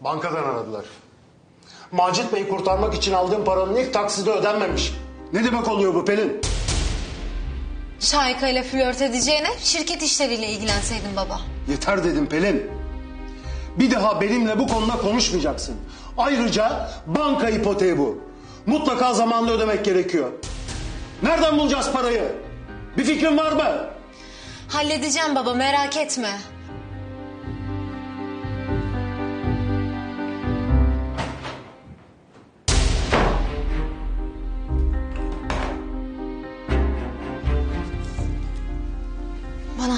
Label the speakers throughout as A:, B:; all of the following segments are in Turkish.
A: Bankadan aradılar. Macit Bey'i kurtarmak için aldığım paranın ilk taksidi ödenmemiş. Ne demek oluyor bu Pelin?
B: Şahika ile flört edeceğine şirket işleriyle ilgilenseydin baba.
A: Yeter dedim Pelin. Bir daha benimle bu konuda konuşmayacaksın. Ayrıca banka ipoteği bu. Mutlaka zamanında ödemek gerekiyor. Nereden bulacağız parayı? Bir fikrin var mı?
B: Halledeceğim baba merak etme.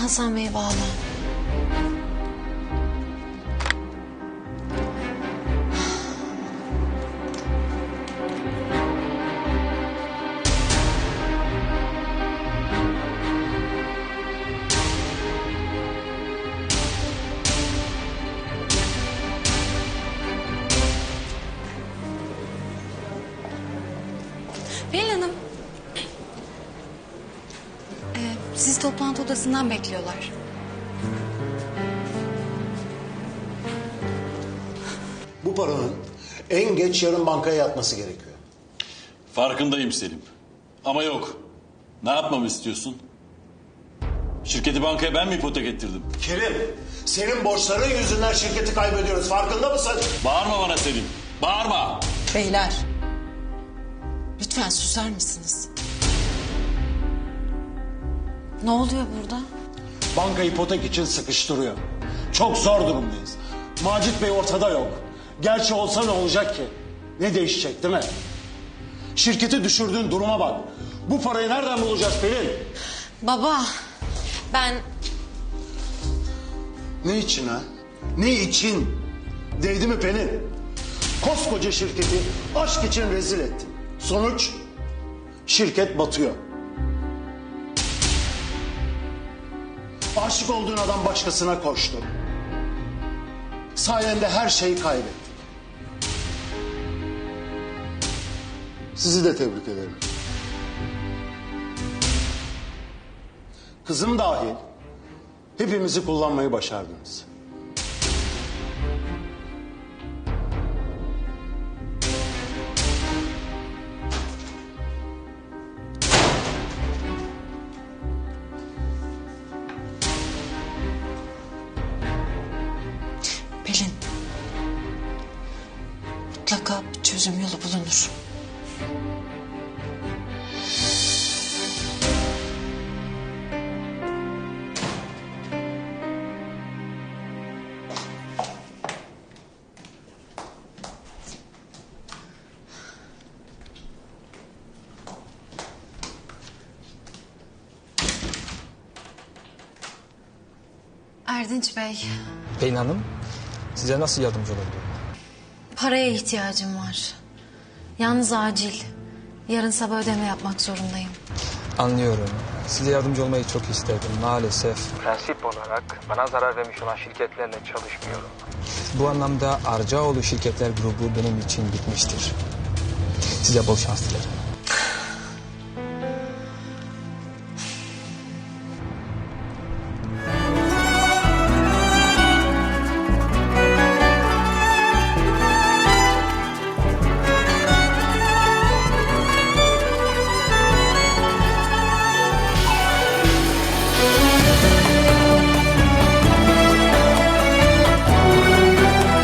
B: Hasan Bey'i bağla.
C: Pelin Hanım. Sizi toplantı odasından bekliyorlar.
A: Bu paranın en geç yarın bankaya yatması gerekiyor.
D: Farkındayım Selim. Ama yok. Ne yapmamı istiyorsun? Şirketi bankaya ben mi ipotek ettirdim?
A: Kerim, senin borçların yüzünden şirketi kaybediyoruz. Farkında mısın?
D: Bağırma bana Selim. Bağırma.
E: Beyler. Lütfen susar mısınız?
C: Ne oluyor burada?
A: Banka ipotek için sıkıştırıyor. Çok zor durumdayız. Macit Bey ortada yok. Gerçi olsa ne olacak ki? Ne değişecek değil mi? Şirketi düşürdüğün duruma bak. Bu parayı nereden bulacağız Pelin?
B: Baba ben
A: Ne için ha? Ne için? Değdi mi Pelin? Koskoca şirketi aşk için rezil ettin. Sonuç? Şirket batıyor. Aşık olduğun adam başkasına koştu. Sayende her şeyi kaybettik. Sizi de tebrik ederim. Kızım dahil hepimizi kullanmayı başardınız.
E: Pelin. Mutlaka bir çözüm yolu bulunur.
B: Erdinç Bey
F: Pelin Hanım, size nasıl yardımcı olabilirim?
B: paraya ihtiyacım var. Yalnız acil. Yarın sabah ödeme yapmak zorundayım.
F: Anlıyorum. Size yardımcı olmayı çok isterdim. Maalesef. Prensip olarak bana zarar vermiş olan şirketlerle çalışmıyorum. Bu anlamda Arcaoğlu Şirketler Grubu benim için bitmiştir. Size bol şans dilerim.